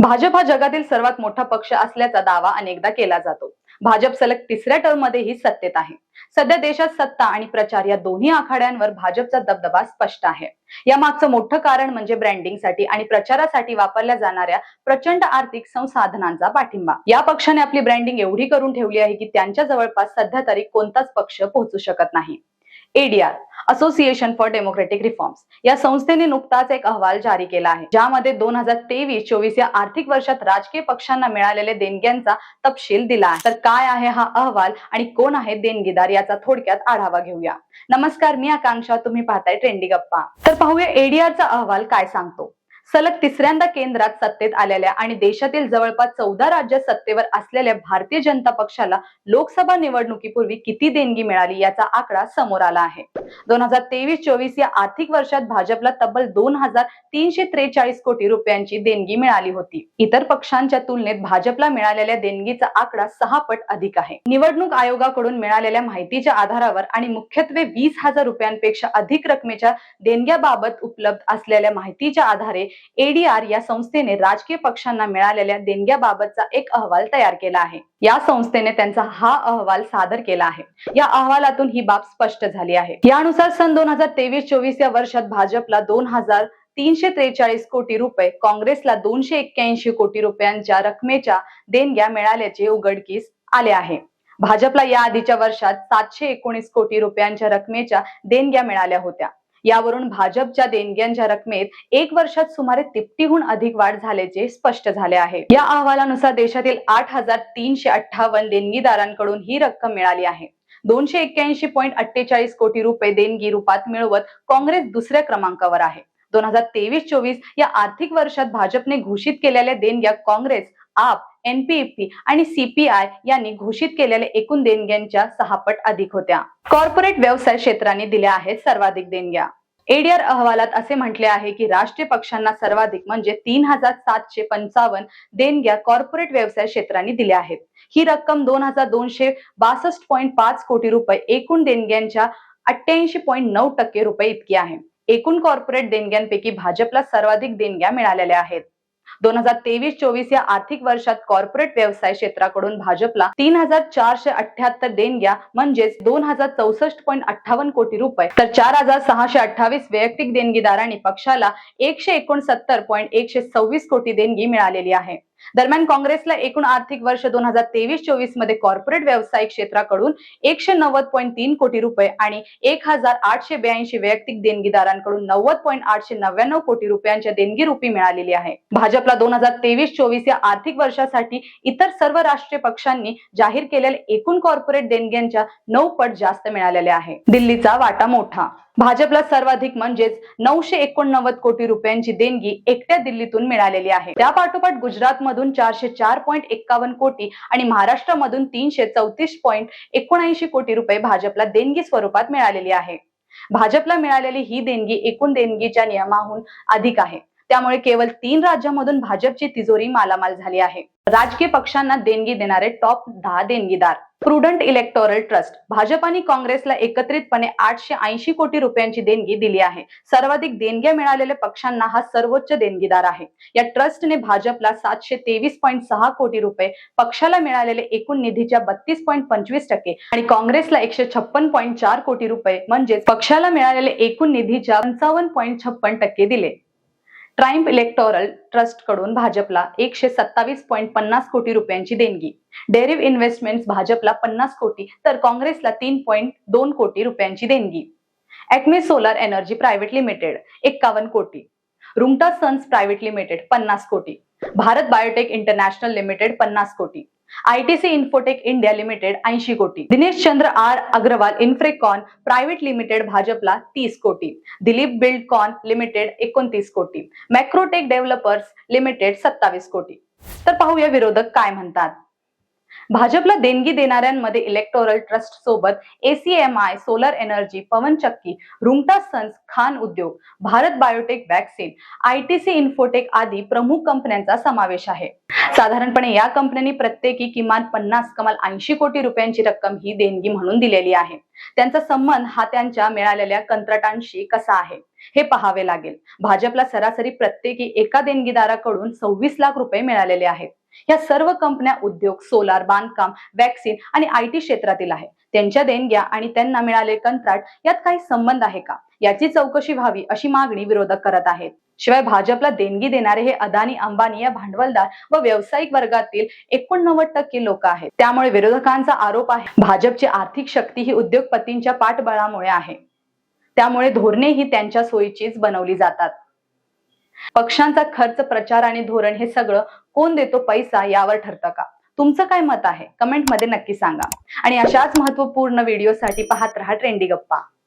भाजप हा जगातील सर्वात मोठा पक्ष असल्याचा दावा अनेकदा केला जातो. भाजप सलग तिसऱ्या टर्म मध्येही सत्तेत आहे. सध्या देशात सत्ता आणि प्रचार या दोन्ही आखाड्यांवर भाजपचा दबदबा स्पष्ट आहे. या मागचं मोठं कारण म्हणजे ब्रँडिंगसाठी आणि प्रचारासाठी वापरल्या जाणाऱ्या प्रचंड आर्थिक संसाधनांचा पाठिंबा. या पक्षाने आपली ब्रँडिंग एवढी करून ठेवली आहे की त्यांच्या जवळपास सध्या तरी कोणताच पक्ष पोहोचू शकत नाही. ADR association for democratic reforms या संस्थेने नुकताच एक अहवाल जारी केला आहे ज्यामध्ये दोन हजार तेवीस चोवीस या आर्थिक वर्षात राजकीय पक्षांना मिळालेल्या देणग्यांचा तपशील दिला आहे. तर काय आहे हा अहवाल आणि कोण आहे देणगीदार याचा थोडक्यात आढावा घेऊया. नमस्कार मी आकांक्षा तुम्ही पाहताय ट्रेंडी गप्पा. तर पाहूया एडीआरचा अहवाल काय सांगतो. सलग तिसऱ्यांदा केंद्रात सत्तेत आलेल्या आणि देशातील जवळपास चौदा राज्यात सत्तेवर असलेल्या भारतीय जनता पक्षाला लोकसभा निवडणुकीपूर्वी किती देणगी मिळाली याचा आकडा समोर आला आहे. दोन हजार तेवीस चोवीस या आर्थिक वर्षात भाजपला तब्बल दोन हजार तीनशे त्रेचाळीस कोटी रुपयांची देणगी मिळाली होती. इतर पक्षांच्या तुलनेत भाजपला मिळालेल्या देणगीचा आकडा सहा पट अधिक आहे. निवडणूक आयोगाकडून मिळालेल्या माहितीच्या आधारावर आणि मुख्यत्वे वीस हजार रुपयांपेक्षा अधिक रकमेच्या देणग्याबाबत उपलब्ध असलेल्या माहितीच्या आधारे एडीआर या संस्थेने राजकीय पक्षांना मिळालेल्या देणग्याबाबतचा एक अहवाल तयार केला आहे. या संस्थेने त्यांचा हा अहवाल सादर केला आहे. या अहवालातून ही बाब स्पष्ट झाली आहे. यानुसार सन दोन हजार तेवीस चोवीस या वर्षात भाजपला दोन हजार तीनशे त्रेचाळीस कोटी रुपये काँग्रेसला दोनशे एक्क्याऐंशी कोटी रुपयांच्या रकमेच्या देणग्या मिळाल्याचे उघडकीस आले आहे. भाजपला या आधीच्या वर्षात सातशे एकोणीस कोटी रुपयांच्या रकमेच्या देणग्या मिळाल्या होत्या. यावरून भाजपच्या देणग्यांच्या रकमेत एक वर्षात सुमारे तिपटीहून अधिक वाढ झाल्याचे स्पष्ट झाले आहे. या अहवालानुसार देशातील आठ हजार तीनशे अठ्ठावन्न देणगीदारांकडून ही रक्कम मिळाली आहे. दोनशे एक्क्याऐंशी पॉईंट अठ्ठेचाळीस कोटी रुपये देणगी रूपात मिळवत काँग्रेस दुसऱ्या क्रमांकावर आहे. दोन हजार तेवीस चोवीस या आर्थिक वर्षात भाजपने घोषित केलेल्या देणग्या काँग्रेस आप एनपीएफपी आणि सीपीआय यांनी घोषित केलेल्या एकूण देणग्यांच्या सहा पट अधिक होत्या. कॉर्पोरेट व्यवसाय क्षेत्राने दिल्या आहेत सर्वाधिक देणग्या. एडीआर अहवालात असे म्हटले आहे की राष्ट्रीय पक्षांना सर्वाधिक म्हणजे तीन हजार सातशे पंचावन्न देणग्या कॉर्पोरेट व्यवसाय क्षेत्रांनी दिल्या आहेत. ही रक्कम दोन हजार दोनशे बासष्ट पॉईंट पाच कोटी रुपये एकूण देणग्यांच्या अठ्ठ्याऐंशी पॉईंट नऊ टक्के रुपये इतकी आहे. एकूण कॉर्पोरेट देणग्यांपैकी भाजपला सर्वाधिक देणग्या मिळालेल्या आहेत. दोन हजार तेवीस चोवीस या आर्थिक वर्षात कॉर्पोरेट व्यवसाय क्षेत्राकडून भाजपला तीन हजार चारशे अठ्याहत्तर देणग्या म्हणजेच दोन हजार चौसष्ट पॉईंट अठ्ठावन्न कोटी रुपये. तर चार हजार सहाशे अठ्ठावीस वैयक्तिक देणगीदारांनी पक्षाला एकशे एकोणसत्तर पॉईंट एकशे सव्वीस कोटी देणगी मिळालेली आहे. दरम्यान काँग्रेसला एकूण आर्थिक वर्ष दोन हजार तेवीस चोवीसमध्ये कॉर्पोरेट व्यावसायिक क्षेत्राकडून एकशे नव्वद पॉईंट तीन कोटी रुपये आणि एक हजार आठशे ब्याऐंशी वैयक्तिक देणगीदारांकडून नव्वद पॉईंट आठशे नव्याण्णव कोटी रुपयांच्या देणगी रुपी मिळालेली आहे. भाजपला दोन हजार तेवीस चोवीस या आर्थिक वर्षासाठी इतर सर्व राष्ट्रीय पक्षांनी जाहीर केलेल्या एकूण कॉर्पोरेट देणग्यांच्या नऊ पट जास्त मिळालेल्या आहे दिल्लीचा वाटा मोठा भाजपला सर्वाधिक म्हणजेच नऊशे एकोणनव्वद कोटी रुपयांची देणगी एकट्या दिल्लीतून मिळालेली आहे. त्या पाठोपाठ गुजरात मधून चारशे चार पॉईंट एक्कावन्न कोटी आणि महाराष्ट्रामधून तीनशे चौतीस पॉईंट एकोणऐंशी कोटी रुपये भाजपला देणगी स्वरूपात मिळालेली आहे. भाजपला मिळालेली ही देणगी एकूण देणगीच्या नियमाहून अधिक आहे. त्यामुळे केवळ तीन राज्यांमधून भाजपची तिजोरी मालामाल झाली आहे. राजकीय पक्षांना देणगी देणारे टॉप दहा देणगीदार. प्रुडंट इलेक्टोरल ट्रस्ट भाजप आणि काँग्रेसला एकत्रितपणे आठशे ऐंशी कोटी रुपयांची देणगी दिली आहे. सर्वाधिक देणग्या मिळालेल्या पक्षांना हा सर्वोच्च देणगीदार आहे. या ट्रस्टने भाजपला सातशे तेवीस पॉईंट सहा कोटी रुपये पक्षाला मिळालेले एकूण निधीच्या बत्तीस पॉईंट पंचवीस टक्के आणि काँग्रेसला एकशे छप्पन पॉईंट चार कोटी रुपये म्हणजेच पक्षाला मिळालेले एकूण निधीच्या पंचावन्न पॉईंट छप्पन टक्के दिले. ट्राईम्प इलेक्टोरल ट्रस्टकडून भाजपला एकशे सत्तावीस पॉईंट पन्नास कोटी रुपयांची देणगी. डेरिव्ह इन्व्हेस्टमेंट भाजपला पन्नास कोटी तर काँग्रेसला तीन पॉईंट दोन कोटी रुपयांची देणगी. Acme Solar Energy Private Limited एक्कावन्न कोटी. रुंगटा सन्स प्रायव्हेट लिमिटेड पन्नास कोटी. भारत बायोटेक इंटरनॅशनल लिमिटेड पन्नास कोटी. आयटीसी इन्फोटेक इंडिया लिमिटेड ऐंशी कोटी. Dinesh Chandra R Agarwal Infracon Private Limited भाजपला तीस कोटी. दिलीप बिल्डकॉन लिमिटेड एकोणतीस कोटी. मॅक्रोटेक डेव्हलपर्स लिमिटेड सत्तावीस कोटी. तर पाहूया विरोधक काय म्हणतात. भाजपला देणगी देणाऱ्यांमध्ये इलेक्टोरल ट्रस्ट सोबत एसीएमआय सोलर एनर्जी पवनचक्की रुंगटा सन्स खान उद्योग Bharat Biotech vaccine ITC Infotech आदी प्रमुख कंपन्यांचा समावेश आहे. साधारणपणे या कंपन्यांनी प्रत्येकी किमान पन्नास कमाल ऐंशी कोटी रुपयांची रक्कम ही देणगी म्हणून दिलेली आहे. त्यांचा संबंध हा त्यांच्या मिळालेल्या कंत्राटांशी कसा आहे हे पाहावे लागेल. भाजपला सरासरी प्रत्येकी एका देणगीदाराकडून सव्वीस लाख रुपये मिळालेले आहेत. या सर्व कंपन्या उद्योग सोलार बांधकाम वॅक्सिन आणि आय टी क्षेत्रातील आहे त्यांच्या देणग्या आणि त्यांना मिळाले कंत्राट यात काही संबंध आहे का? याची चौकशी व्हावी अशी मागणी विरोधक करत आहेत. शिवाय भाजपला देणगी देणारे हे अदानी अंबानी या भांडवलदार व व्यावसायिक वर्गातील एकोणनव्वद टक्के लोक आहेत. त्यामुळे विरोधकांचा आरोप आहे भाजपची आर्थिक शक्ती ही उद्योगपतींच्या पाठबळामुळे आहे. त्यामुळे धोरणे ही त्यांच्या सोयीचीच बनवली जातात. पक्षांचा खर्च प्रचार आणि धोरण हे सगळं कोण देतो पैसा यावर ठरतं का? तुमचं काय मत आहे? कमेंटमध्ये नक्की सांगा. आणि अशाच महत्त्वपूर्ण व्हिडिओसाठी पाहत रहा ट्रेंडी गप्पा.